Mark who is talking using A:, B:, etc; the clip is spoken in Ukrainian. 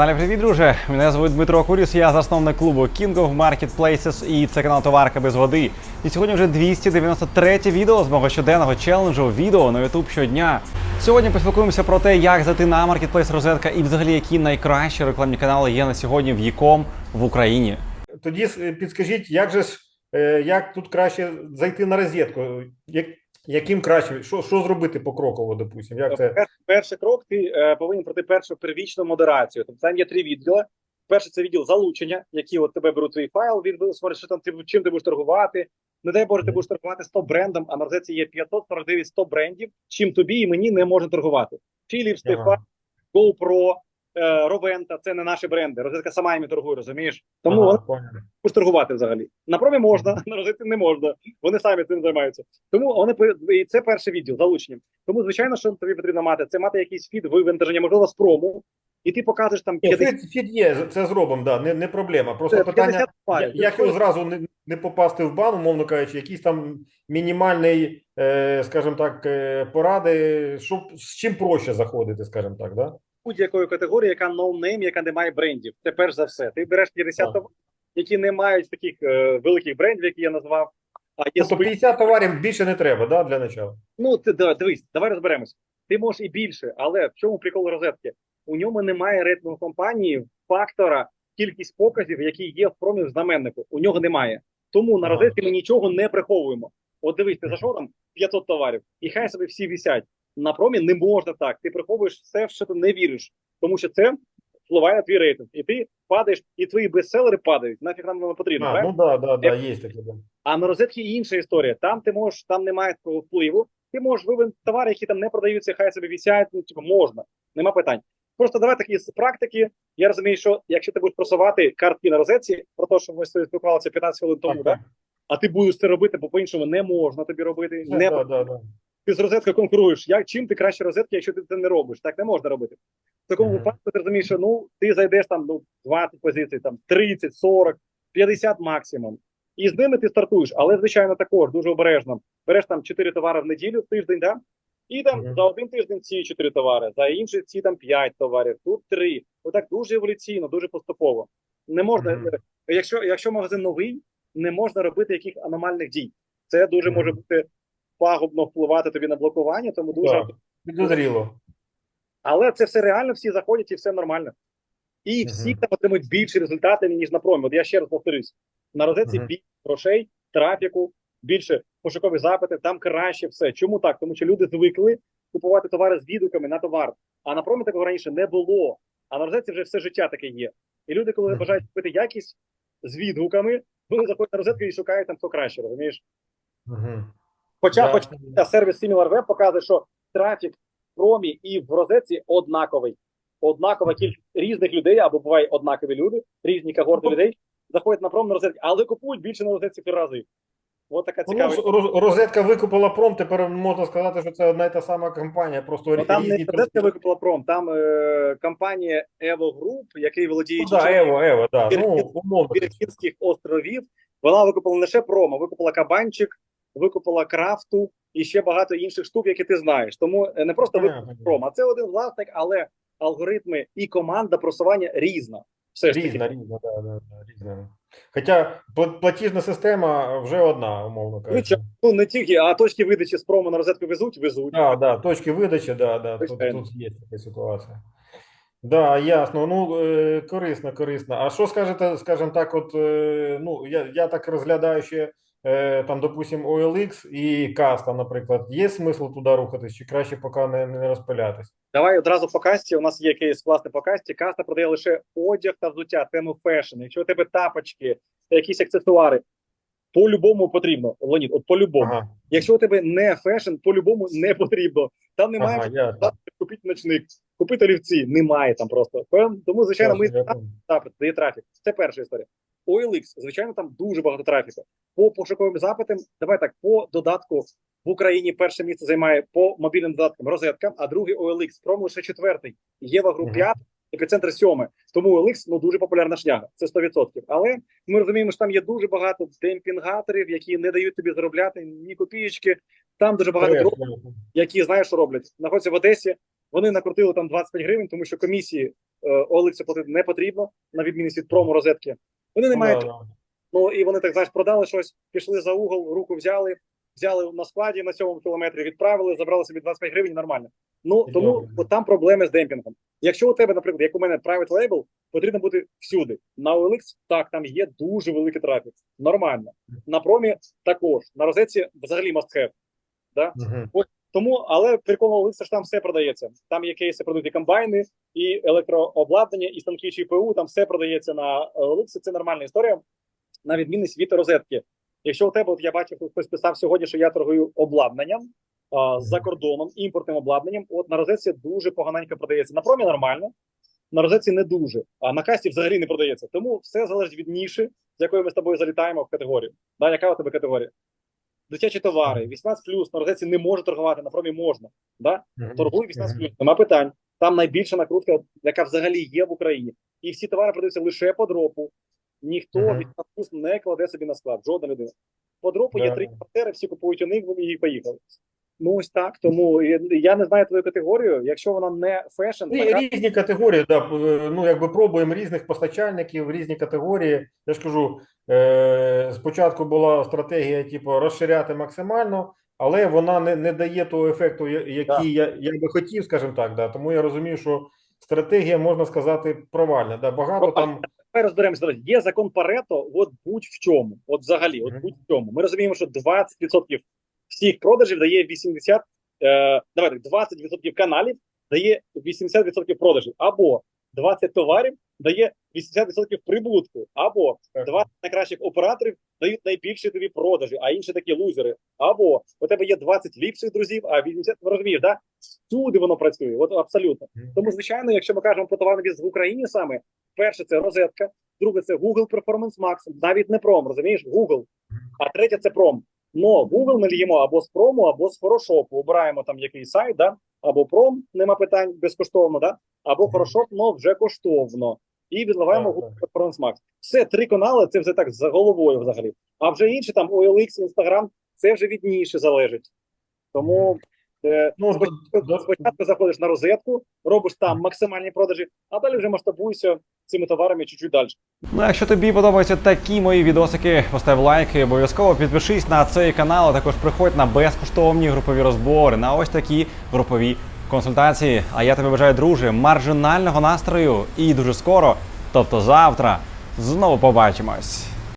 A: каналі Привіт, друже! Мене звуть Дмитро Куріс, я засновник клубу King of Marketplaces і це канал Товарка без води. І сьогодні вже 293 відео з мого щоденного челенджу відео на YouTube щодня. Сьогодні поспілкуємося про те, як зайти на маркетплейс розетка і взагалі які найкращі рекламні канали є на сьогодні в Яком в Україні.
B: Тоді підскажіть, як же ж е, як тут краще зайти на розетку? Як, яким краще? Що, що зробити покроково, допустимо? Як це?
C: Пер- Перший крок ти е, повинен пройти першу первічну модерацію. Тобто там є три відділи. Перший це відділ залучення, які от тебе беруть твій файл, від смотрять, що там ти чим ти будеш торгувати. Не дай Боже, ти будеш торгувати 100 брендом, а на розетці є 549 100 брендів, чим тобі і мені не можна торгувати. Philips,
B: Ага.
C: Tefal, GoPro, е, Roventa – це не наші бренди. Розетка сама їми торгує, розумієш? Тому
B: Ага, понял.
C: торгувати взагалі. На промі можна, на розетці не можна. Вони самі цим займаються. Тому вони і це перший відділ залученням. Тому, звичайно, що тобі потрібно мати, це мати якийсь фід вивантаження, можливо, з прому, і ти покажеш там
B: Ні,
C: 50
B: фід, фід є, це зробимо, да, не, не проблема. Просто
C: 50
B: питання,
C: парів.
B: як його зразу не, не попасти в бан, умовно кажучи, якийсь там мінімальний, е, скажімо так, е, поради, щоб з чим проще заходити, скажімо так, да?
C: Будь-якої категорії, яка ноунейм, яка не має брендів. Це перш за все. Ти береш 50 товарів, які не мають таких е, великих брендів, які я назвав. А є
B: Тобто 50 товарів більше не треба, да, для начала?
C: Ну, ти да, дивись, давай розберемось. Ти можеш і більше, але в чому прикол розетки? У ньому немає рейтингу компанії фактора кількість показів, які є в промі в знаменнику. У нього немає. Тому на розетці ми нічого не приховуємо. От дивись, ти зайшов там 500 товарів, і хай собі всі висять. На промі не можна так. Ти приховуєш все, в що ти не віриш, тому що це впливає на твій рейтинг. І ти падаєш, і твої бестселери падають. Нафіг нам воно потрібно.
B: А,
C: правильно?
B: ну да, да, да, є таке. Да.
C: А на розетці інша історія. Там ти можеш, там немає такого впливу. Ти можеш вивести товари, які там не продаються, хай собі висять. Ну, типу, можна, нема питань. Просто давай такі з практики. Я розумію, що якщо ти будеш просувати картки на розетці, про те, що ми тобою спілкувалися 15 хвилин тому,
B: Так,
C: да? а ти будеш це робити, бо по-іншому не можна тобі робити.
B: Да,
C: не
B: да, да, да.
C: Ти з розеткою конкуруєш. Як чим ти краще розетки, якщо ти це не робиш? Так не можна робити. В такому випадку ти розумієш, що ну ти зайдеш там ну 20 позицій, там 30, 40, 50 максимум. І з ними ти стартуєш, але звичайно також дуже обережно. Береш там 4 товари в неділю в тиждень, да? І там
B: Мгм.
C: за один тиждень ці 4 товари, за інший ці там 5 товарів, тут 3. Отак дуже еволюційно, дуже поступово. Не можна,
B: Мгм.
C: якщо, якщо магазин новий, не можна робити яких аномальних дій. Це дуже
B: Мгм.
C: може бути пагубно впливати тобі на блокування, тому дуже.
B: Підозріло.
C: але це все реально, всі заходять і все нормально. І всі там отримують більші результати, ніж на промі. От я ще раз повторюсь: на розетці більше грошей, трафіку, більше пошукові запити, там краще все. Чому так? Тому що люди звикли купувати товари з відгуками на товар. А на промі такого раніше не було. А на розетці вже все життя таке є. І люди, коли бажають купити якість з відгуками, вони заходять на розетку і шукають там хто краще, розумієш?
B: Угу.
C: Хоча,
B: Да.
C: хоча сервіс SimilarWeb показує, що трафік в промі і в розетці однаковий. Однакова кількість різних людей, або буває однакові люди, різні когорти
B: Ну,
C: людей заходять на пром на розетці, але купують більше на розетці три рази. Ось така
B: Ну,
C: цікава.
B: роз- розетка викупила пром, тепер можна сказати, що це одна і та сама компанія, просто
C: Ну, там не розетка викупила пром, там е, компанія Evo Group, який володіє
B: Ну, да, Ево, Ево, да. Ну, умовно.
C: Віргінських островів. Вона викупила не лише промо, викупила кабанчик, викупила крафту і ще багато інших штук, які ти знаєш. Тому е, не просто викупила пром, а це один власник, але алгоритми і команда просування різна. Все ж таки.
B: Різна, різна, да, да, да, різна. Хоча платіжна система вже одна, умовно кажучи.
C: Ну не тільки, а точки видачі з промо на розетку везуть, везуть.
B: Да, да, точки видачі, да, да, тут, тут є така ситуація. Да, ясно. Ну, е, корисно, корисно. А що скажете, скажімо так, от, е, ну, я, я так розглядаю ще, там, допустим, OLX і Каста, наприклад. Є смисл туди рухатись, чи краще поки не, не розпилятись?
C: Давай одразу по касті. У нас є кейс власне по касті. Каста продає лише одяг та взуття, тему фешн. Якщо у тебе тапочки, якісь аксесуари, по-любому потрібно. Леонід, от по-любому.
B: Ага,
C: Якщо у тебе не фешн, по-любому не потрібно. Там немає
B: ага, ясно.
C: купити ночник, купити олівці. Немає там просто. Тому, звичайно, ми
B: Ясно, я
C: запит, дає трафік. Це перша історія. OLX, звичайно, там дуже багато трафіку. По пошуковим запитам, давай так, по додатку в Україні перше місце займає по мобільним додаткам розетка, а другий OLX, пром лише четвертий. Єва груп
B: Мгм.
C: 5, епіцентр сьоме. Тому OLX ну дуже популярна шняга. Це 100%. Але ми розуміємо, що там є дуже багато демпінгаторів, які не дають тобі заробляти ні копієчки. Там дуже багато
B: Треш,
C: які знаєш, що роблять. Знаходяться в Одесі. Вони накрутили там 25 гривень, тому що комісії е, OLX платити не потрібно, на відмінність від промо розетки. Вони не мають. Ну і вони так знаєш, продали щось, пішли за угол, руку взяли, взяли на складі на сьомому кілометрі, відправили, забрали собі 25 гривень, нормально. Ну тому от там проблеми з демпінгом. Якщо у тебе, наприклад, як у мене private label, потрібно бути всюди. На OLX, так, там є дуже великий трафік. Нормально. На промі також. На розетці взагалі must have. Да?
B: Мгм.
C: Тому, але прикол що там все продається. Там є кейси продають і комбайни, і електрообладнання, і станки ЧПУ, там все продається на OLX, це нормальна історія на відмінність від розетки. Якщо у тебе, от я бачив, хтось писав сьогодні, що я торгую обладнанням а, за кордоном, імпортним обладнанням. От на розетці дуже поганенько продається. На промі нормально, на розетці не дуже, а на касті взагалі не продається. Тому все залежить від ніші, з якою ми з тобою залітаємо в категорію. Да, яка у тебе категорія? Дитячі товари, 18 плюс на розетці не може торгувати, на промі можна. Да? Торгуй 18
B: Мгм.
C: нема питань. Там найбільша накрутка, яка взагалі є в Україні. І всі товари продаються лише по дропу. Ніхто
B: Мгм.
C: від нас не кладе собі на склад, жодна людина. По дропу є три квартири, всі купують у них вони і поїхали. Ну ось так. Тому я- не знаю твою категорію. Якщо вона не фешн, така,
B: різні категорії, да, ну якби пробуємо різних постачальників, різні категорії. Я ж кажу, спочатку була стратегія, типу, розширяти максимально, але вона не, не дає того ефекту, який я, я би хотів, скажімо так. Да. Тому я розумію, що стратегія, можна сказати, провальна. Да. Багато там.
C: Тепер розберемося. Є закон Парето, от будь в чому. От взагалі, от
B: Мгм.
C: будь в чому. Ми розуміємо, що 20% всіх продажів дає 80, е, давайте 20% каналів дає 80% продажів, або 20 товарів дає 80% прибутку, або. 20 найкращих операторів дають найбільші тобі продажі, а інші такі лузери. Або у тебе є 20 ліпших друзів, а 80, ну, розумієш, да? Всюди воно працює, от абсолютно. Тому, звичайно, якщо ми кажемо про товарний бізнес в Україні саме, перше це розетка, друге це Google Performance Max, навіть не пром, розумієш, Google. А третє це пром. Но Google ми ліємо або з прому, або з хорошопу. Обираємо там який сайт, да? або пром, нема питань, безкоштовно, да? або хорошоп, но вже коштовно. І відливаємо
B: Так,
C: Google Performance Max. Все, три канали, це вже так за головою взагалі. А вже інші там OLX, Instagram, це вже від ніші залежить. Тому е,
B: Ну,
C: спочатку, спочатку заходиш на розетку, робиш там максимальні продажі, а далі вже масштабуйся цими товарами чуть-чуть далі.
A: Ну, якщо тобі подобаються такі мої відосики, постав лайк і обов'язково підпишись на цей канал, а також приходь на безкоштовні групові розбори, на ось такі групові консультації. А я тобі бажаю, друже, маржинального настрою і дуже скоро, тобто завтра, знову побачимось.